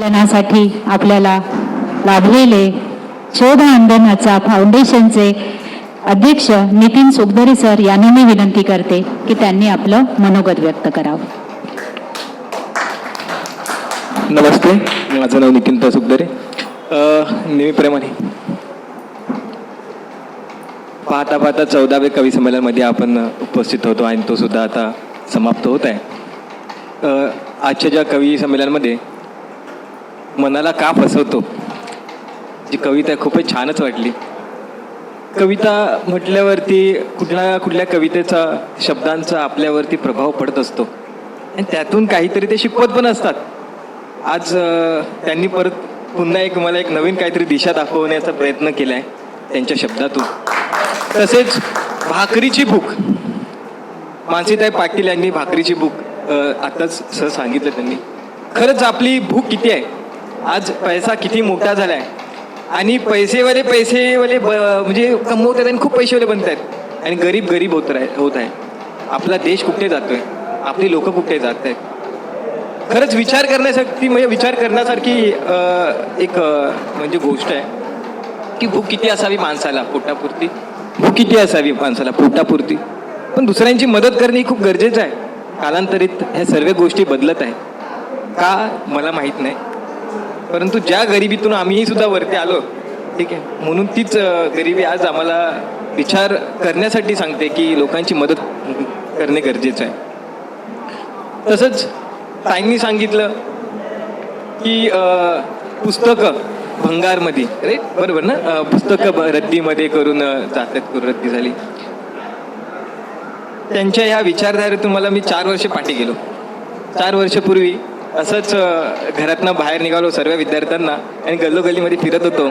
संमेलनासाठी आपल्याला लाभलेले शोध आंदोलनाचा फाउंडेशनचे अध्यक्ष नितीन सुखदरे सर यांना मी विनंती करते की त्यांनी आपलं मनोगत व्यक्त करावं. नमस्ते माझं नाव नितीन तसुकदरे नेहमीप्रमाणे पाहता पाहता चौदाव्या कवी संमेलनमध्ये आपण उपस्थित होतो आणि तो सुद्धा आता समाप्त होत आहे. आजच्या ज्या कवी संमेलनमध्ये मनाला का फसवतो? जी कविता खूपच छानच वाटली. कविता म्हटल्यावरती कुठल्या कुठल्या कवितेचा शब्दांचा आपल्यावरती प्रभाव पडत असतो. आणि त्यातून काहीतरी ते शिकवत पण असतात. आज त्यांनी परत पुन्हा एक मला एक नवीन काहीतरी दिशा दाखवण्याचा प्रयत्न केला आहे त्यांच्या शब्दातून. तसेच भाकरीची भूक. मानसीताई पाटील यांनी भाकरीची भूक आताच सह सांगितलं त्यांनी. खरंच आपली भूक किती आहे? आज पैसा किती मोठा झाला आहे आणि पैसेवाले पैसेवाले ब म्हणजे आहेत आणि खूप पैसेवाले बनत आहेत. आणि गरीब गरीब होत राह होत आहे आपला देश कुठे जातोय? आपली लोक कुठे जात आहेत? खरंच विचार करण्यासाठी म्हणजे विचार करण्यासारखी एक म्हणजे गोष्ट आहे. की भूक किती असावी माणसाला पोटापुरती? भूक किती असावी माणसाला पोटापुरती? पण दुसऱ्यांची मदत करणे खूप गरजेचं आहे. कालांतरित ह्या सर्व गोष्टी बदलत आहे का? मला माहीत नाही. परंतु ज्या गरिबीतून आम्हीही सुद्धा वरती आलो ठीक आहे म्हणून तीच गरिबी आज आम्हाला विचार करण्यासाठी सांगते की लोकांची मदत करणे गरजेचं आहे. तसंच ताईंनी सांगितलं की पुस्तकं भंगारमध्ये राईट बरोबर ना? पुस्तकं रद्दीमध्ये करून जातात करून रद्दी झाली. त्यांच्या ह्या विचारधारेतून मला मी चार वर्ष पाठी गेलो. चार वर्षापूर्वी असंच घरातनं बाहेर निघालो सर्व विद्यार्थ्यांना आणि गल्लोगल्लीमध्ये फिरत होतो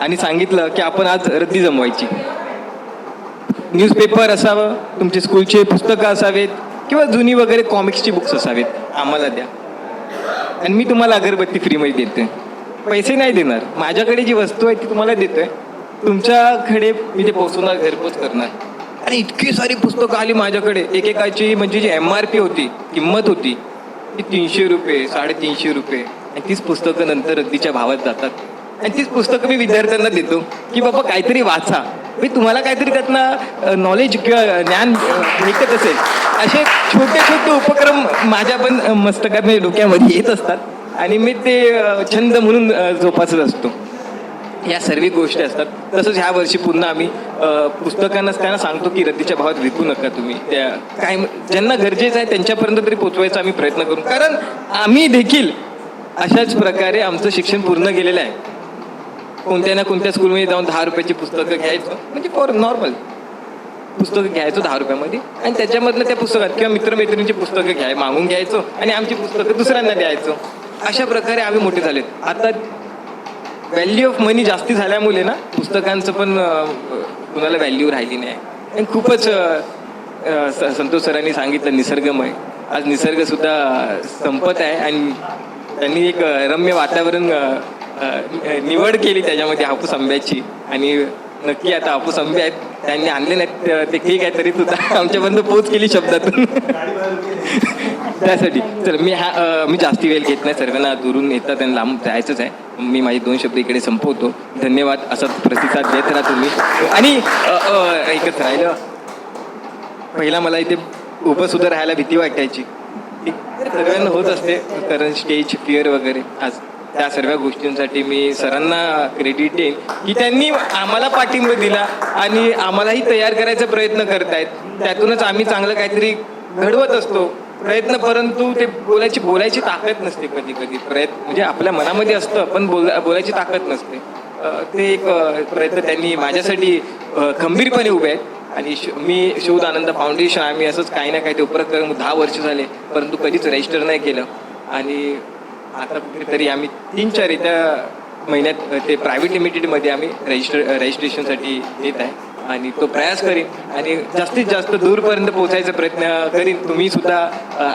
आणि सांगितलं की आपण आज रद्दी जमवायची. न्यूजपेपर असावं तुमचे स्कूलचे पुस्तकं असावेत किंवा जुनी वगैरे कॉमिक्सची बुक्स असावेत आम्हाला द्या. आणि मी तुम्हाला अगरबत्ती फ्रीमध्ये देते. पैसे नाही देणार. माझ्याकडे जी वस्तू आहे ती तुम्हाला देतोय. तुमच्याकडे मी ते पोहोचवणार घरपोच करणार. आणि इतकी सारी पुस्तकं आली माझ्याकडे. एकेकाची म्हणजे जी एम आर पी होती किंमत होती की तीनशे रुपये साडेतीनशे रुपये. आणि तीच पुस्तकं नंतर अगदीच्या भावात जातात. आणि तीच पुस्तकं मी विद्यार्थ्यांना देतो की बाबा काहीतरी वाचा. मी तुम्हाला काहीतरी त्यातनं नॉलेज किंवा ज्ञान भेटत असेल. असे छोटे छोटे उपक्रम माझ्या पण मस्तकात म्हणजे डोक्यामध्ये येत असतात. आणि मी ते छंद म्हणून जोपासत असतो. या सर्व गोष्टी असतात. तसंच ह्या वर्षी पुन्हा आम्ही पुस्तकांनाच पुस्तकांना त्यांना सांगतो की रद्दीच्या भावात विकू नका तुम्ही. त्या काय ज्यांना गरजेचं आहे त्यांच्यापर्यंत तरी पोचवायचा आम्ही प्रयत्न करू. कारण आम्ही देखील अशाच प्रकारे आमचं शिक्षण पूर्ण केलेलं आहे. कोणत्या ना कोणत्या स्कूलमध्ये जाऊन दहा रुपयाची पुस्तकं घ्यायचं म्हणजे फॉर नॉर्मल पुस्तकं घ्यायचो दहा रुपयामध्ये आणि त्याच्यामधलं त्या पुस्तकात किंवा मित्रमैत्रिणींची पुस्तकं घ्याय मागून घ्यायचो आणि आमची पुस्तकं दुसऱ्यांना द्यायचो. अशा प्रकारे आम्ही मोठे झालेत. आता व्हॅल्यू ऑफ मनी जास्ती झाल्यामुळे ना पुस्तकांचं पण कुणाला व्हॅल्यू राहिली नाही. आणि खूपच संतोष सरांनी सांगितलं निसर्गमय. आज निसर्ग सुद्धा संपत आहे आणि त्यांनी एक रम्य वातावरण निवड केली त्याच्यामध्ये हापूस आंब्याची. आणि नक्की आता हापूस आंबे आहेत. त्यांनी आणले नाहीत ते- ठीक आहे तरी तुझा आमच्यापर्यंत पोच केली शब्दातून त्यासाठी. चल मी हा मी जास्ती वेळ घेत नाही. सर्वांना दुरून येतात आणि लांब जायचंच आहे. मी माझे दोन शब्द इकडे संपवतो. धन्यवाद. असा प्रतिसाद देत राहा तुम्ही. आणि एकच राहिलं. पहिला मला इथे उभं सुद्धा राहायला भीती वाटायची. सर्वांना होत असते कारण स्टेज फिअर वगैरे. आज त्या सर्व गोष्टींसाठी मी सरांना क्रेडिट देईन की त्यांनी आम्हाला पाठिंबा दिला आणि आम्हालाही तयार करायचा प्रयत्न करतायत. त्यातूनच आम्ही चांगलं काहीतरी घडवत असतो. प्रयत्न परंतु ते बोलायची बोलायची ताकद नसते कधी कधी. प्रयत्न म्हणजे आपल्या मनामध्ये असतं पण बोला बोलायची ताकद नसते. ते एक प्रयत्न त्यांनी माझ्यासाठी खंबीरपणे उभे आहेत. आणि मी शोध आनंद फाउंडेशन आम्ही असंच काही ना काही ते उपक्रम दहा वर्ष झाले परंतु कधीच रजिस्टर नाही केलं. आणि आता कुठेतरी आम्ही तीन चार येत्या महिन्यात ते प्रायव्हेट लिमिटेडमध्ये आम्ही रजिस्टर रजिस्ट्रेशनसाठी येत आहे. आणि तो प्रयास करीन. आणि जास्तीत जास्त दूरपर्यंत पोहोचायचा प्रयत्न करीन. तुम्ही सुद्धा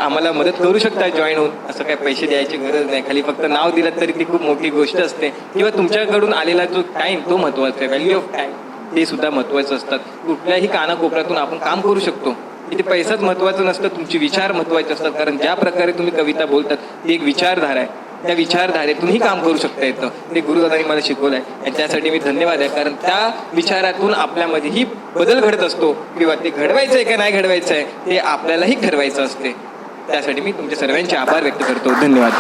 आम्हाला मदत करू शकता जॉईन होऊन. असं काय पैसे द्यायची गरज नाही. खाली फक्त नाव दिलं तरी ती खूप मोठी गोष्ट असते. किंवा तुमच्याकडून आलेला जो टाईम तो महत्त्वाचा आहे. व्हॅल्यू ऑफ टाईम ते सुद्धा महत्त्वाचं असतात. कुठल्याही कानाकोपऱ्यातून आपण काम करू शकतो. इथे पैसाच महत्त्वाचं नसतं तुमचे विचार महत्त्वाचे असतात. कारण ज्या प्रकारे तुम्ही कविता बोलतात ती एक विचारधारा आहे. त्या विचारधारेतूनही काम करू शकता येतं ते गुरुदादांनी मला शिकवलं आहे आणि त्यासाठी मी धन्यवाद आहे. कारण त्या विचारातून आपल्यामध्येही बदल घडत असतो. किंवा ते घडवायचं आहे का नाही घडवायचं आहे ते आपल्यालाही ठरवायचं असते. त्यासाठी मी तुमच्या सर्वांचे आभार व्यक्त करतो. धन्यवाद.